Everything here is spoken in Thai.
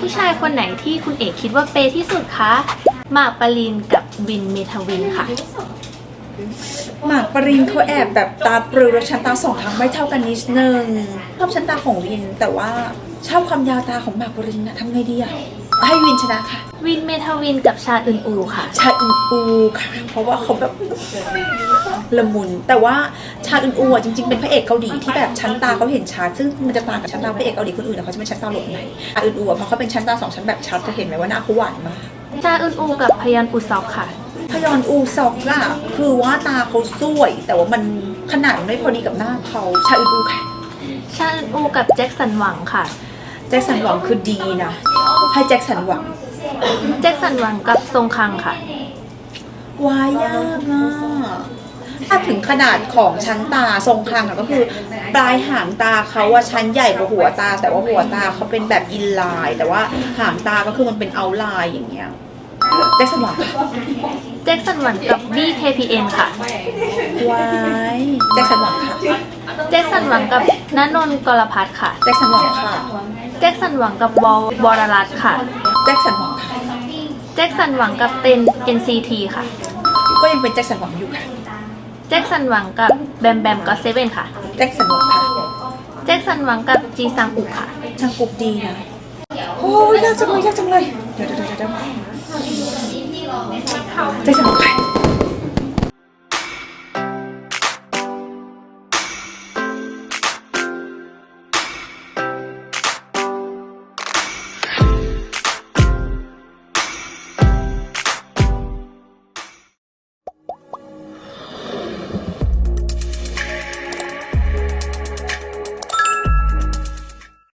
ผู้ชายคนไหนที่คุณเอกคิดว่าเปย์ที่สุดคะหมากปรินกับวินเมทาวินค่ะ หมากปรินเขาแอบแบบตาปรือและชั้นตาสองทางไม่เท่ากันนิดนึงชอบชั้นตาของวิน แต่ว่าชอบความยาวตาของหมากปรินนะทำไงดีอะให้วินชนะค่ะ วินเมทาวินกับชาอึนอูค่ะ ชาอึนอูค่ะ เพราะว่าเขาแบบ ละมุน แต่ว่าชาอึนอูอะจริงๆเป็นพระเอกเกาหลีที่แบบชั้นตาเขาเห็นชัดซึ่งมันจะต่างกับชั้นตาพระเอกเกาหลีคนอื่นนะเขาจะเป็นชั้นตาหลบในชาอึนอูอะเพราะเขาเป็นชั้นตาสองชั้นแบบชัดจะเห็นไหมว่าหน้าเขาหวานมากชาอึนอูกับพยันอุซอกค่ะ พยอนอูซอกอะคือว่าตาเขาสวย แต่ว่ามันขนาดมันไม่พอดีกับหน้าเขาชาอึนอูค่ะชาอึนอูกับแจ็คสันหวังค่ะ แจ็คสันหวังคือดีนะให้แจ็คสันหวัง แจ็คสันหวังกับทรงคังค่ะวายยากอะ ถ้าถึงขนาดของชั้นตาทรงคางอะก็คือ ปลายหางตาเขาว่าชั้นใหญ่กว่าหัวตา แต่ว่าหัวตาเขาเป็นแบบอินไลน์แต่ว่าหางตาก็คือมันเป็นเอาไลน์อย่างเงี้ยแจ็คสันหวังค่ะแจ็คสันหวังกับ BKPN ค่ะ วายแจ็คสันหวังค่ะแจ็คสันหวังกับณนนท์กรพัฒน์ค่ะ แจ็คสันหวังค่ะแจ็คสันหวังกับวอลวรรัตน์ค่ะ แจ็คสันหวังค่ะแจ็คสันหวังกับเต็น NCT ค่ะ ก็ยังเป็นแจ็คสันหวังอยู่ค่ะแจ็คสันหวังกับแบมแบมก็เซเว่นค่ะ แจ็คสันหวังค่ะแจ็คสันหวังกับจีซังอุค่ะช่างกุบดีนะ โอ้ยยากจังเลยยากจังเลย เดี๋ยวเดี๋ยวเดี๋ยวเดี๋ยวแจ็คสันหวังค่ะ